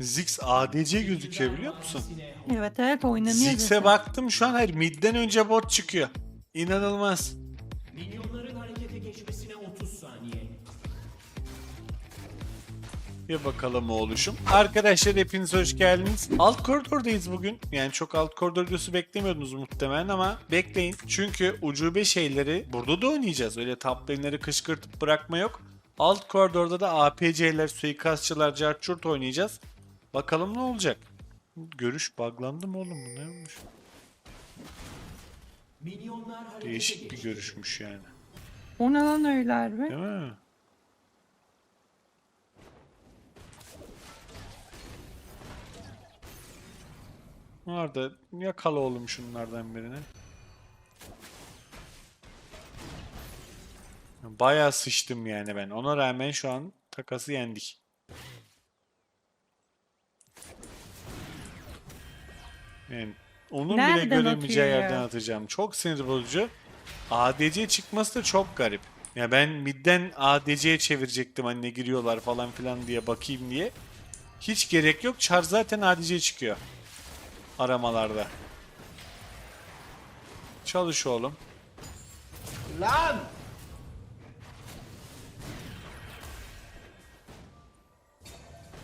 Ziggs ADC gözüküyor biliyor musun? Evet evet oynanıyor Ziggs'e baktım şu an hayır midden önce bot çıkıyor. İnanılmaz. Milyonların harekete geçmesine 30 saniye. Bir bakalım oluşum. Arkadaşlar hepiniz hoş geldiniz. Alt koridordayız bugün. Yani çok alt koridor videosu beklemiyordunuz muhtemelen ama bekleyin. Çünkü ucube şeyleri burada da oynayacağız. Öyle top lane'leri kışkırtıp bırakma yok. Alt koridorda da APC'ler, suikastçılar, carçurt oynayacağız. Bakalım ne olacak. Görüş buglandı mı oğlum bu ne olmuş? Değişik bir görüşmüş yani. O ne lan öyle harbi? Değil mi? Arda yakala oğlum şunlardan birini. Bayağı sıçtım yani ben. Ona rağmen şu an takası yendik. Yani onun bile Nereden göremeyeceği atıyor ya? yerden atacağım. Çok sinir bozucu. ADC çıkması da çok garip. Ya ben midden ADC'ye çevirecektim hani ne giriyorlar falan filan diye bakayım diye. Hiç gerek yok. Char zaten ADC çıkıyor. Aramalarda. Çalış oğlum. Lan!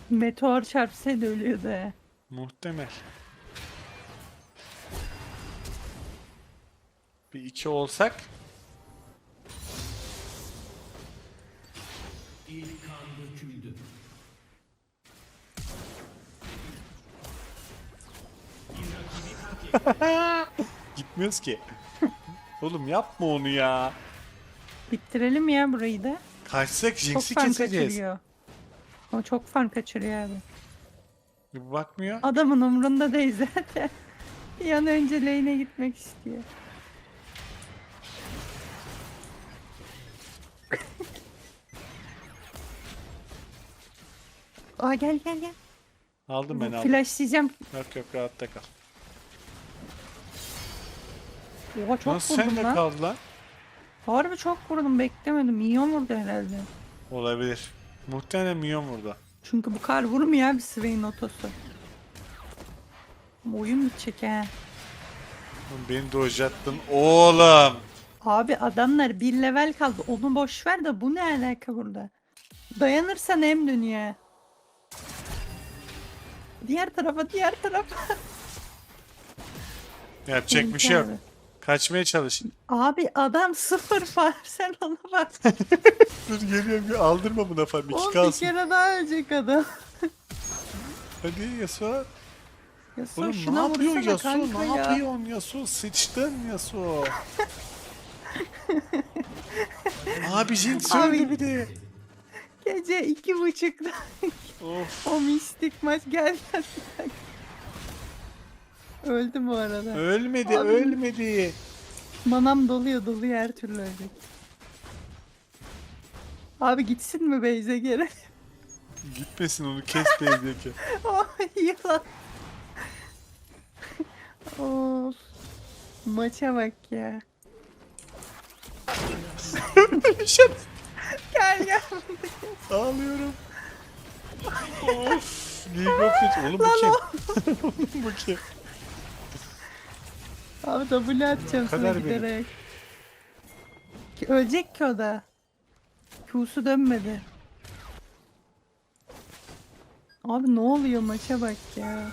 Meteor çarpsaydı ölüyordu. Muhtemel. Bir iki olsak İlk kan döküldü. gitmiyoruz ki. Oğlum yapma onu ya. Bitirelim ya burayı da. Kaçsak Çok Jinx'i keseceğiz. kaçırıyor. O çok fan kaçırıyor abi. Bakmıyor. Adamın umrunda değil zaten. Bir an önce lane'e gitmek istiyor. Aa gel gel gel. Aldım ben aldım. Flashlayacağım. Yok yok rahatta kal. Oha çok Nasıl sen vurdum de lan. kaldı lan? Harbi çok vurdum beklemedim. Minyon vurdu herhalde. Olabilir. Muhtemelen milyon vurdu. Çünkü bu kar vurmuyor abi Swain otosu. Oyun bitecek he. Oğlum Beni dojattın oğlum. Abi adamlar bir level kaldı. Onu boş ver de bu ne alaka burada? Dayanırsan hem dönüyor. Diğer tarafa, diğer tarafa. Yapacak bir şey yok. Kaçmaya çalış. Abi adam sıfır var. Sen ona bak. Dur geliyorum bir aldırma buna. O İki bir kalsın. kere daha ölecek adam. Hadi Yasuo. Yasuo Oğlum şuna ne yapıyor vursana Yasuo? kanka Ne ya. yapıyorsun Yasuo? Sıçtın Yasuo. Abi Jinx Abi- öldü bir de. Gece iki buçukta Of. o mistik maç gel gel. Öldü bu arada. Ölmedi Abi- ölmedi. Manam doluyor doluyor her türlü ölecek. Abi gitsin mi Beyze geri? Gitmesin onu kes bezdeki. Oh yılan. of. Maça bak ya. Gel gel. Ağlıyorum. of. League of Legends. Oğlum bu kim? Oğlum bu kim? Abi W atacağım sana benim. giderek. Ki ölecek ki o da. Q'su dönmedi. Abi ne oluyor maça bak ya.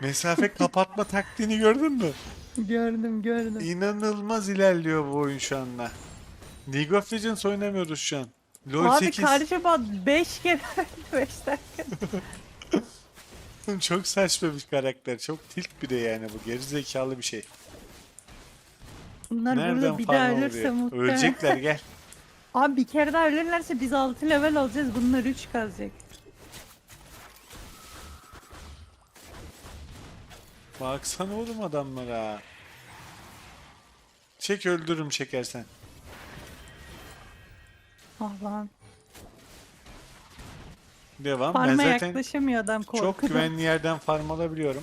Mesafe kapatma taktiğini gördün mü? Gördüm gördüm. İnanılmaz ilerliyor bu oyun şu anda. League of Legends oynamıyoruz şu an. LoL Abi 8. karşı bot 5 kere 5 dakika. Çok saçma bir karakter. Çok tilt bir de yani bu. Geri zekalı bir şey. Bunlar Nereden burada bir daha ölürse muhtemelen. Ölecekler gel. Abi bir kere daha ölürlerse biz 6 level alacağız. Bunlar 3 kalacak. Baksana oğlum adamlara. Çek öldürürüm çekersen. Ah lan. Devam. Farma ben zaten yaklaşamıyor adam korkudan. çok güvenli yerden farm alabiliyorum.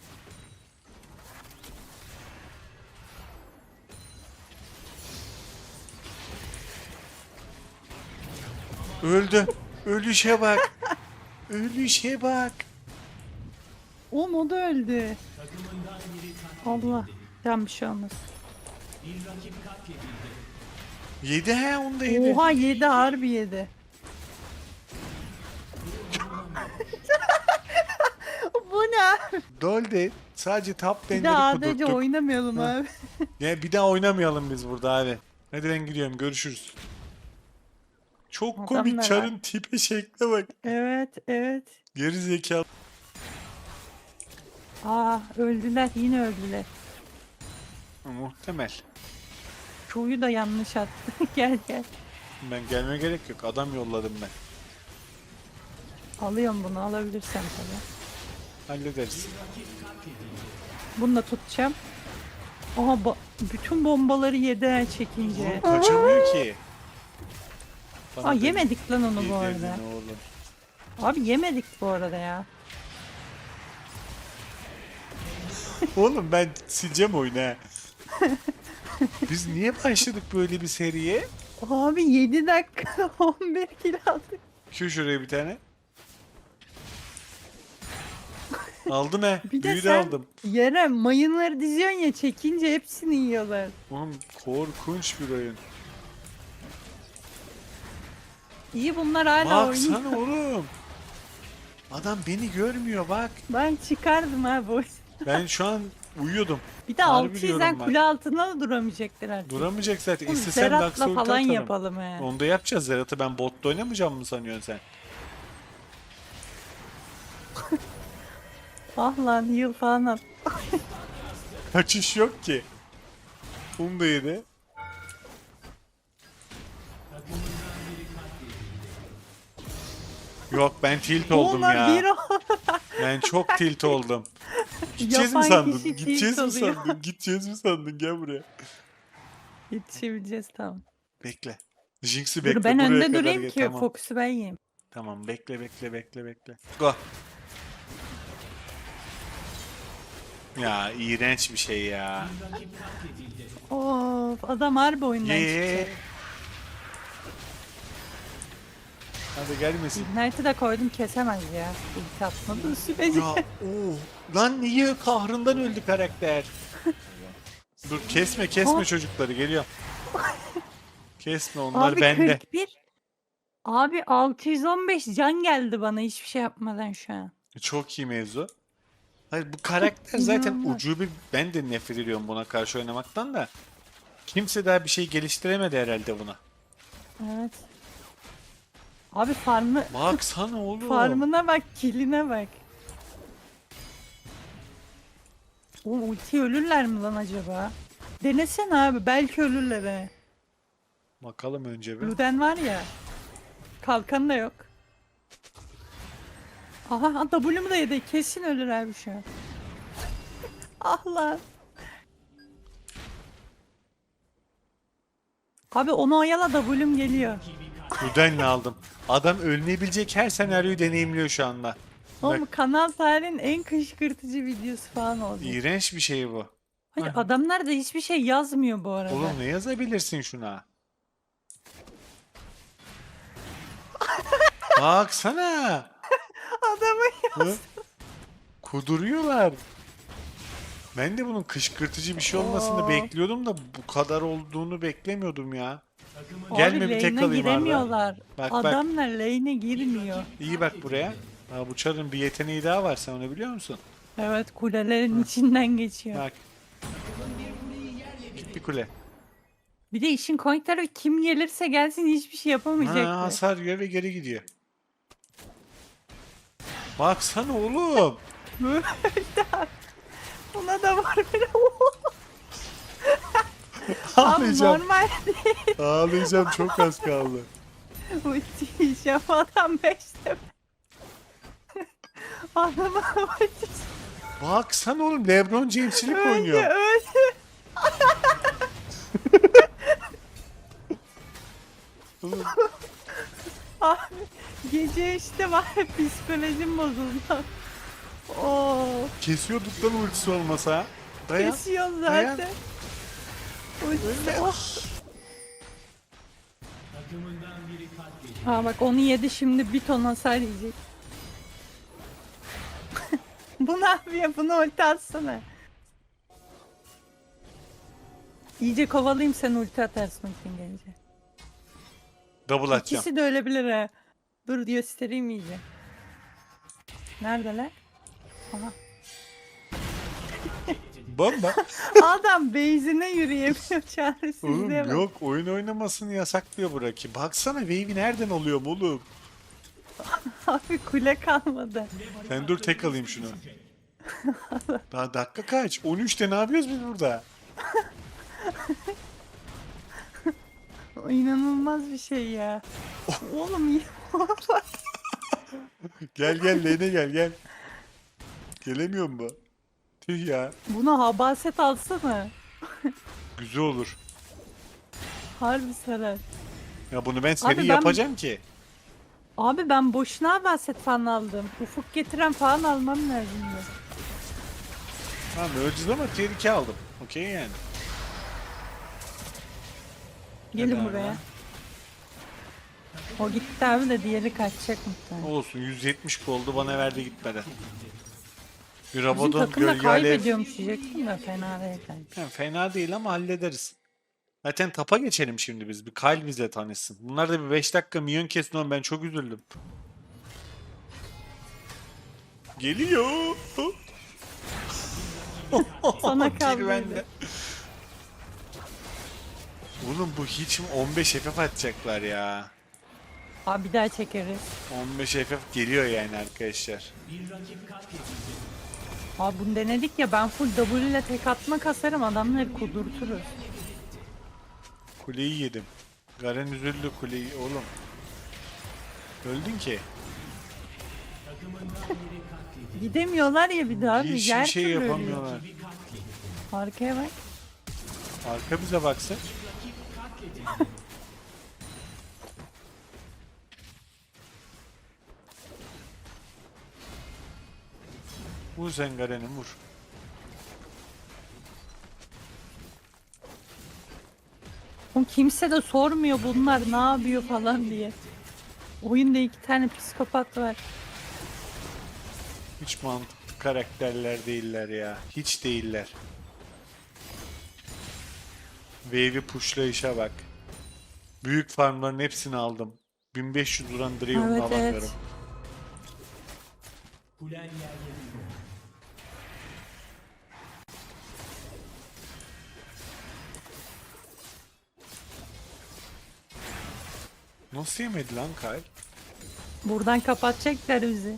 Öldü. Ölüşe bak. Ölüşe bak. Oğlum o da öldü. Allah. Can bir şey olmaz. Yedi he onu da yedi. Oha yedi harbi yedi. Bu ne? Dolde sadece top Bir de lane'leri ADC kudurttuk. oynamayalım abi. Ya bir daha oynamayalım biz burada abi. Hadi ben gidiyorum görüşürüz. Çok komik çarın tipe şekle bak. Evet evet. Geri zekalı. Aa öldüler yine öldüler. Muhtemel. Çoğuyu da yanlış attı. gel gel. Ben gelme gerek yok. Adam yolladım ben. Alıyorum bunu alabilirsem tabii. Hallederiz. Bunu da tutacağım. Aha ba- bütün bombaları yedi ha çekince. Kaçamıyor ki. Bana Aa yemedik lan onu bu arada. Abi yemedik bu arada ya. Oğlum ben sileceğim oyunu ha. Biz niye başladık böyle bir seriye? Abi 7 dakika 11 kilo aldık. Şu şuraya bir tane. Aldım he. Bir de Büyü de sen aldım. yere mayınları diziyorsun ya çekince hepsini yiyorlar. Oğlum korkunç bir oyun. İyi bunlar hala Bak oynuyor. sana oğlum. Adam beni görmüyor bak. Ben çıkardım ha bu. Ben şu an uyuyordum. Bir de Harbi 600'den diyorum bak. kule altına da duramayacaklar artık. Duramayacak zaten. Oğlum, İstesem Zerat'la Aksoy'u falan atarım. yapalım he. Onu da yapacağız Zerat'ı. Ben botta oynamayacağım mı sanıyorsun sen? Ah lan yıl falan at. Kaçış yok ki. Bunu da yedi. Yok ben tilt oldum Ulan ya. bir o. Ben çok tilt oldum. Gideceğiz mi Yapan sandın? kişi tilt Gideceğiz mi oluyor. sandın? Gideceğiz mi sandın? Gel buraya. Yetişebileceğiz tamam. Bekle. Jinx'i bekle. Dur ben buraya önde kadar durayım gel, ki Tamam. Fox'u ben yiyeyim. tamam bekle bekle bekle bekle. Go. Ya iğrenç bir şey ya. Of adam harbi oyundan Ye. çıkacak. Hadi gelmesin. Ignite'ı da koydum kesemez ya. İlk atmadığı sürece. Ya oh. Lan niye kahrından öldü karakter? Dur kesme kesme çocukları geliyor. Kesme onlar Abi bende. 41. Abi 615 can geldi bana hiçbir şey yapmadan şu an. Çok iyi mevzu. Hayır bu karakter zaten İnanılmaz. ucubi. Ben de nefret ediyorum buna karşı oynamaktan da. Kimse daha bir şey geliştiremedi herhalde buna. Evet. Abi farmı Baksana oğlum. farmına bak, kiline bak. O ulti ölürler mi lan acaba? Denesene abi belki ölürler he. Bakalım önce bir. Luden var ya. Kalkan da yok. Aha W'mu da yedi. Kesin ölür abi şu an. ah lan. Abi onu oyala W'm geliyor. Luden'le aldım. Adam ölmeyebilecek her senaryoyu deneyimliyor şu anda. Oğlum Bak, kanal tarihinin en kışkırtıcı videosu falan oldu. iğrenç bir şey bu. Hayır adamlar da hiçbir şey yazmıyor bu arada. Oğlum ne yazabilirsin şuna? Baksana. Adamı Hı? Kuduruyorlar. Ben de bunun kışkırtıcı bir şey olmasını Oo. bekliyordum da bu kadar olduğunu beklemiyordum ya. Gelme bir tek lane'e alayım Arda. giremiyorlar. Bak, bak. Adamlar lane'e girmiyor. İyi bak buraya. Ha, bu çarın bir yeteneği daha var sen onu biliyor musun? Evet kulelerin içinden geçiyor. Bak. Git bir kule. Bir de işin komik tarafı kim gelirse gelsin hiçbir şey yapamayacak. Ha, hasar yiyor ve geri gidiyor. Baksana oğlum. Buna da var bir Abi Ağlayacağım. normal Ağlayacağım çok az kaldı. yiyeceğim adam 5 tepe. Adama ulti Baksana oğlum Lebron James'lik öldü oynuyor. öldü. Oğlum, Abi gece işte var ya, psikolojim bozuldu. Oo, Kesiyorduk lan ultisi olmasa. Dayan. kesiyor dayan. zaten. Ultisi Ha bak onu yedi şimdi bir ton hasar yiyecek. Bu ne yapıyor? Bunu ulti atsana. İyice kovalayayım sen ulti atarsın ultin gelince. Double atacağım. İkisi de ölebilir ha. Dur göstereyim iyice. Neredeler? Aha. Bomba. Adam base'ine yürüyemiyor Oğlum çaresizliğe bak. yok oyun oynamasını yasaklıyor bu rakip. Baksana wave'i nereden alıyorum oğlum. Abi kule kalmadı. Sen dur tek alayım şunu. Daha dakika kaç? 13'te ne yapıyoruz biz burada? O inanılmaz bir şey ya. Oğlum ya. Gel gel lane'e gel gel. Gelemiyor mu? Tüh ya. Buna habaset alsana. Güzel olur. Harbi sarar. Ya bunu ben seri ben- yapacağım ki. Abi ben boşuna habaset falan aldım. Ufuk getiren falan almam lazımdı. Tamam öleceğiz ama 2 aldım. Okey yani. Gelin Helal buraya. lan. O gitti abi de diğeri kaçacak muhtemelen. Olsun 170 oldu bana verdi gitmeden. Bir Bizim Rabadon takım da gölge alev. kaybediyormuş diyecektim de fena değil bence. Yani fena değil ama hallederiz. Zaten tapa geçelim şimdi biz. Bir Kyle bizle tanışsın. Bunlar da bir 5 dakika minyon kesin oğlum ben çok üzüldüm. Geliyor. Sana kaldı. bende. Oğlum bu hiç mi 15 FF atacaklar ya. Abi bir daha çekeriz. 15 FF geliyor yani arkadaşlar. Bir. Abi bunu denedik ya ben full W ile tek atma kasarım adamları kudurturuz. Kuleyi yedim. Garen üzüldü kuleyi oğlum. Öldün ki. Gidemiyorlar ya bir daha. Hiçbir Yer şey türlü ölüyor. yapamıyorlar. Bir. Arkaya bak. Arka bize baksın. Vur sen Garen'i vur. Oğlum kimse de sormuyor bunlar ne yapıyor falan diye. Oyunda iki tane psikopat var. Hiç mantıklı karakterler değiller ya. Hiç değiller. Wave'i pushlayışa bak. Büyük farmların hepsini aldım. 1500 vuran Draven'ı Evet, alamıyorum. evet. Nasıl yemedi lan Kyle? Buradan kapatacaklar bizi.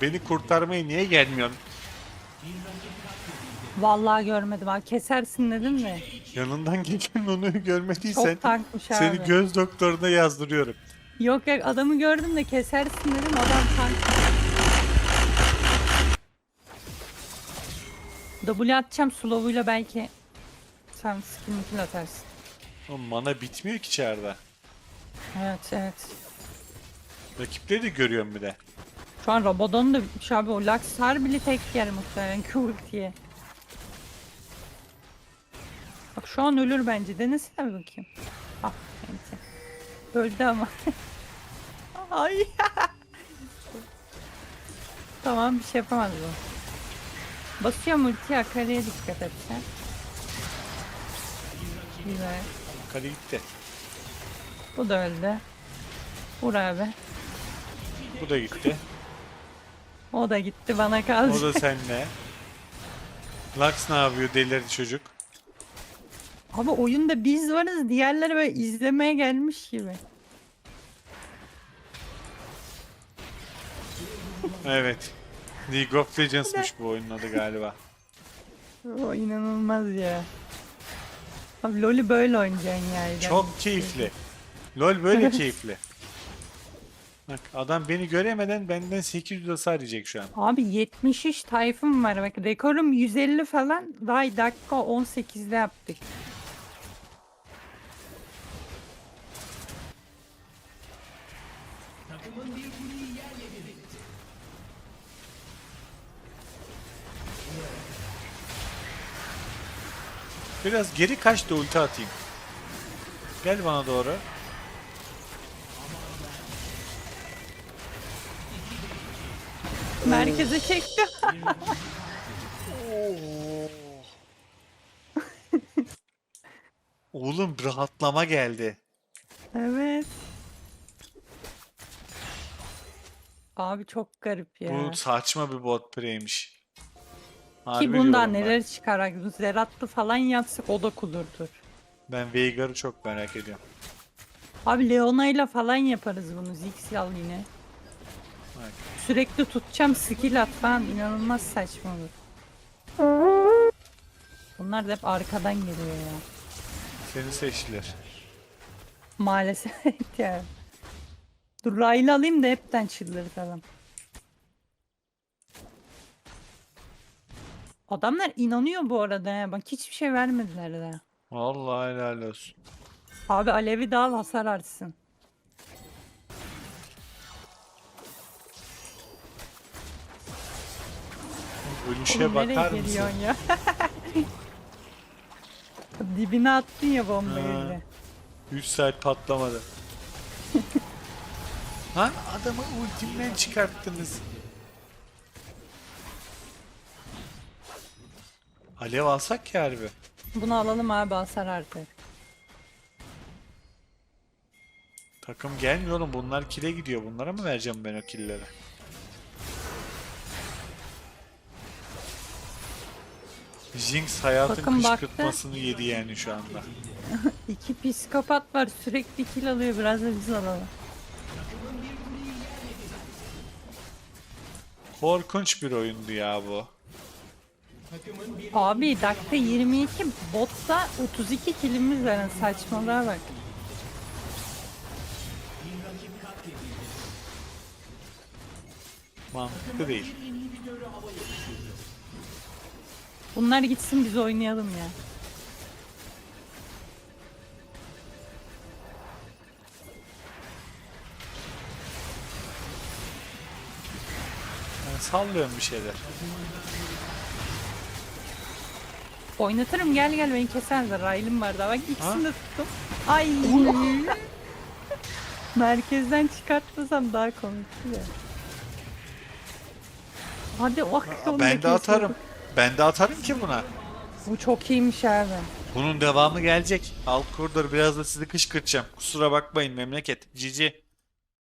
Beni kurtarmaya niye gelmiyorsun? Vallahi görmedim abi kesersin dedim mi? Yanından geçen onu görmediysen Çok tankmış abi. seni göz doktoruna yazdırıyorum. Yok yok adamı gördüm de kesersin dedim adam tank. W atacağım slow'uyla belki sen skill kill atarsın. Oğlum mana bitmiyor ki içeride. Evet evet. Rakipleri de görüyorum bir de. Şu an Rabadon da bitmiş abi o Lux harbili tek yer muhtemelen ki ultiye. Bak şu an ölür bence denesene bir bakayım. Ah neyse. Öldü ama. Ay. tamam bir şey yapamaz bu. Basıyorum ultiye Akari'ye dikkat et sen. Güzel. Kale gitti. Bu da öldü. Vur abi. Bu da gitti. O da gitti bana kaldı. O da seninle. Lux ne yapıyor delirdi çocuk. Abi oyunda biz varız diğerleri böyle izlemeye gelmiş gibi. Evet. League of Legends'mış bu oyunun adı galiba. O inanılmaz ya. Abi LoL'ü böyle oynayacaksın yani. Çok keyifli. LoL böyle keyifli. Bak adam beni göremeden benden 800 hasar yiyecek şu an. Abi 73 tayfım var bak rekorum 150 falan daha dakika 18'de yaptık. Biraz geri kaç da ulti atayım. Gel bana doğru. Merkeze çekti. Oğlum rahatlama geldi. evet. Abi çok garip ya. Bu saçma bir bot. Harbi Ki bundan diyorum ben. neler çıkarak Zeratlı falan yapsak o da kulurdur. Ben Veigar'ı çok merak ediyorum. Abi Leona'yla falan yaparız bunu Ziggs yine. Sürekli tutacağım skill at falan inanılmaz saçma olur. Bunlar da hep arkadan geliyor ya. Seni seçtiler. Maalesef ya. Dur Ray'la alayım da hepten çıldırtalım. Adamlar inanıyor bu arada ya. Bak hiçbir şey vermediler de. Vallahi helal olsun. Abi Alevi dal hasar artsın. Ölüşe Oğlum nereye bakar mısın? geliyorsun ya? Dibine attın ya bombayı Ha. öyle. 3 saat patlamadı. Lan adamı ultimden çıkarttınız. Alev alsak ya harbi. Bunu alalım abi hasar artık. Takım gelmiyor oğlum bunlar kile gidiyor. Bunlara mı vereceğim ben o killeri? Jinx hayatın Bakın baktı. kışkırtmasını yedi yani şu anda. İki psikopat var sürekli kill alıyor biraz da biz alalım. Korkunç bir oyundu ya bu. Abi dakika 22 botta 32 killimiz var saçmalığa bak. Mantıklı değil. Bunlar gitsin biz oynayalım ya. Ben sallıyorum bir şeyler. Oynatırım gel gel beni keserler. Raylim var daha bak ikisini de tuttum. Ay. Merkezden çıkartmasam daha komikti ya. Hadi oh, onu da Ben de atarım. Ben de atarım ki buna. Bu çok iyiymiş abi. Bunun devamı gelecek. Alt koridor biraz da sizi kışkırtacağım. Kusura bakmayın memleket. Cici.